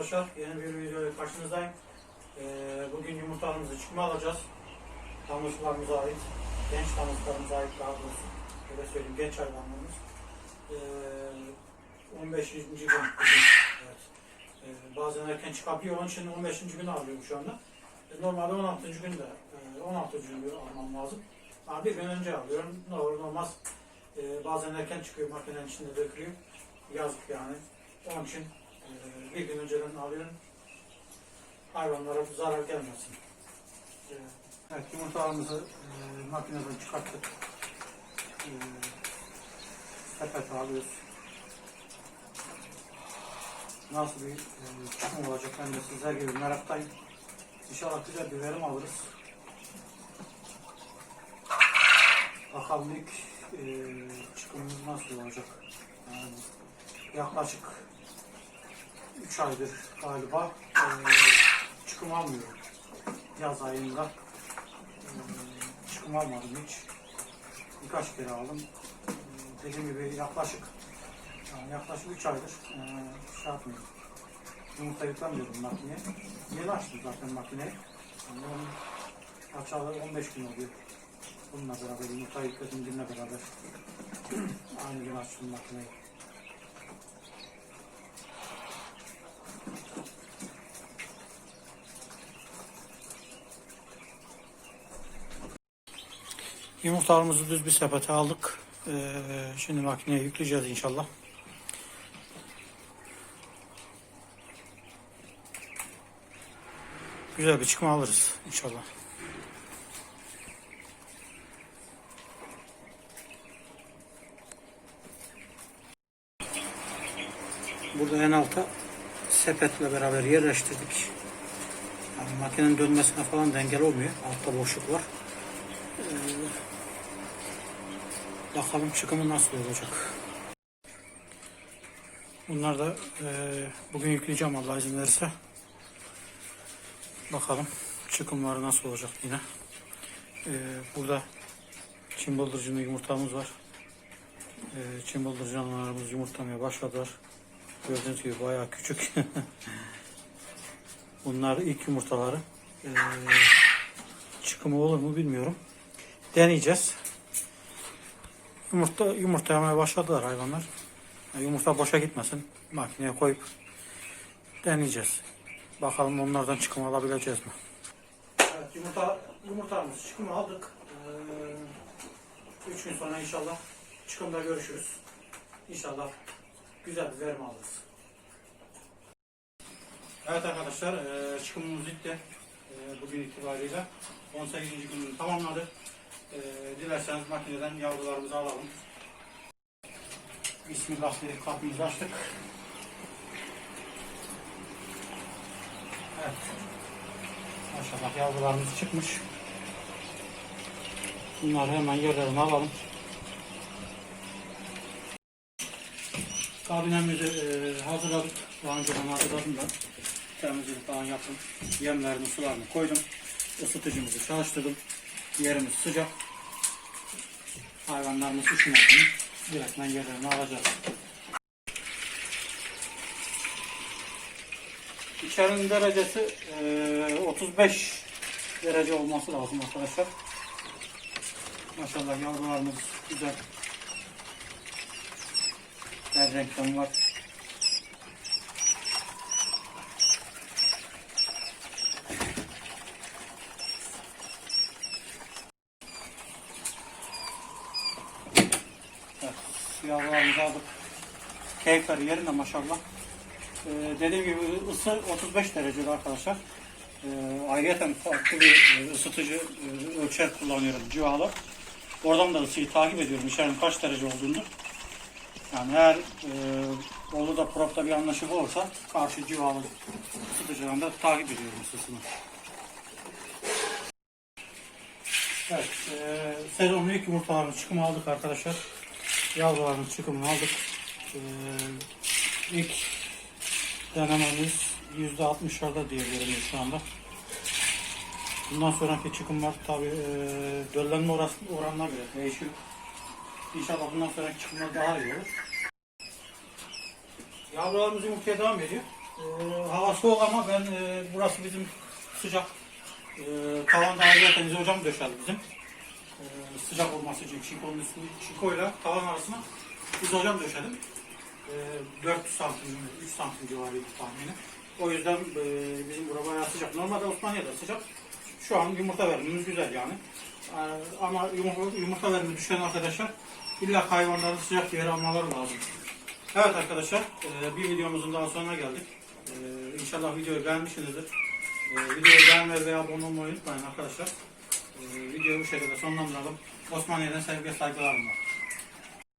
arkadaşlar. Yeni bir videoyla karşınızdayım. Ee, bugün yumurtalarımızı çıkma alacağız. Damızlarımıza ait, genç damızlarımıza ait daha doğrusu. Öyle söyleyeyim, genç hayvanlarımız. Ee, 15. gün bugün. Evet. Ee, bazen erken çıkabiliyor. Onun için 15. günü alıyorum şu anda. Ee, normalde 16. günde, e, 16. günü almam lazım. Ama bir gün önce alıyorum. Ne olur ne olmaz. Ee, bazen erken çıkıyor, makinenin içinde dökülüyor. Yazık yani. Onun için bir gün önceden alıyorum. Hayvanlara zarar gelmesin. Evet, yumurtalarımızı e, makineden çıkarttık. E, sepete alıyoruz. Nasıl bir e, çıkım olacak ben de sizler gibi meraktayım. İnşallah güzel bir verim alırız. Bakalım ilk e, çıkımımız nasıl olacak. Yani yaklaşık 3 aydır galiba e, çıkım almıyorum. Yaz ayında e, çıkım almadım hiç. Birkaç kere aldım. E, dediğim gibi yaklaşık yani yaklaşık 3 aydır e, şey yapmıyorum. Yumurta yüklemiyordum makineye. Yeni açtım zaten makineyi. Yani açalı 15 gün oluyor. Bununla beraber yumurta yükledim günle beraber. Aynı gün açtım makineyi. Yumurtalarımızı düz bir sepete aldık. Ee, şimdi makineye yükleyeceğiz inşallah. Güzel bir çıkma alırız inşallah. Burada en alta sepetle beraber yerleştirdik. Yani makinenin dönmesine falan da olmuyor. Altta boşluk var. Bakalım çıkımı nasıl olacak. Bunlar da e, bugün yükleyeceğim Allah izin verirse. Bakalım çıkımları nasıl olacak yine. Ee, burada Çin bıldırcını yumurtamız var. Ee, Çin bıldırcınlarımız yumurtlamaya başladılar. Gördüğünüz gibi bayağı küçük. Bunlar ilk yumurtaları. Ee, çıkımı olur mu bilmiyorum. Deneyeceğiz. Yumurta yumurtlamaya başladılar hayvanlar. Yumurta boşa gitmesin. Makineye koyup deneyeceğiz. Bakalım onlardan çıkım alabileceğiz mi? Evet, yumurta, yumurtamız çıkımı aldık. 3 gün sonra inşallah çıkımda görüşürüz. İnşallah güzel bir verim alırız. Evet arkadaşlar e, çıkımımız bitti. E, bugün itibariyle 18. gününü tamamladık. Dilerseniz makineden yavrularımızı alalım. Bismillah dedik kapımızı açtık. Evet. Maşallah yavrularımız çıkmış. Bunları hemen yerlerine alalım. Kabinemizi e, hazırladık. Daha önceden hazırladım da. Temizlik falan yaptım. Yemlerini, sularını koydum. Isıtıcımızı çalıştırdım. Yerimiz sıcak. Hayvanlarımız üşümesin. Direktmen yerlerini alacağız. İçerinin derecesi e, 35 derece olması lazım arkadaşlar. Maşallah yavrularımız güzel. Her renkten var. Evet, yavrularımızı aldık. Keyifleri yerinde maşallah. Ee, dediğim gibi ısı 35 derecede arkadaşlar. Ee, ayrıca farklı bir e, ısıtıcı e, ölçer kullanıyorum civalı. Oradan da ısıyı takip ediyorum içerinin kaç derece olduğunu. Yani eğer e, olur da propta bir anlaşık olursa karşı civalı ısıtıcıdan da takip ediyorum ısısını. Evet, e, sezonun ilk yumurtalarını çıkımı aldık arkadaşlar. Yavruların çıkımını aldık. E, ilk denememiz yüzde 60'larda diye görünüyor şu anda. Bundan sonraki çıkımlar tabi e, döllenme oranına göre değişiyor. İnşallah bundan sonraki çıkımlar daha iyi olur. Yavrularımız yumurtaya devam ediyor. Ee, hava soğuk ama ben e, burası bizim sıcak. E, tavanda ayrıca Deniz hocam döşedi bizim. E, sıcak olması için çinkonun üstü, çinkoyla tavan arasına biz hocam döşedim. E, 4 santim, 3 santim civarıydı tahmini. O yüzden e, bizim bura bayağı sıcak. Normalde Osmaniye'de sıcak. Şu an yumurta vermemiz güzel yani. E, ama yumurta, yumurta verimi düşen arkadaşlar illa hayvanların sıcak bir yere almaları lazım. Evet arkadaşlar, e, bir videomuzun daha sonuna geldik. E, İnşallah videoyu beğenmişsinizdir. E, Videoyu beğenmeyi ve abone olmayı unutmayın arkadaşlar. E, Videoyu bu şekilde sonlandıralım. Osmaniye'den sevgi saygılarımla.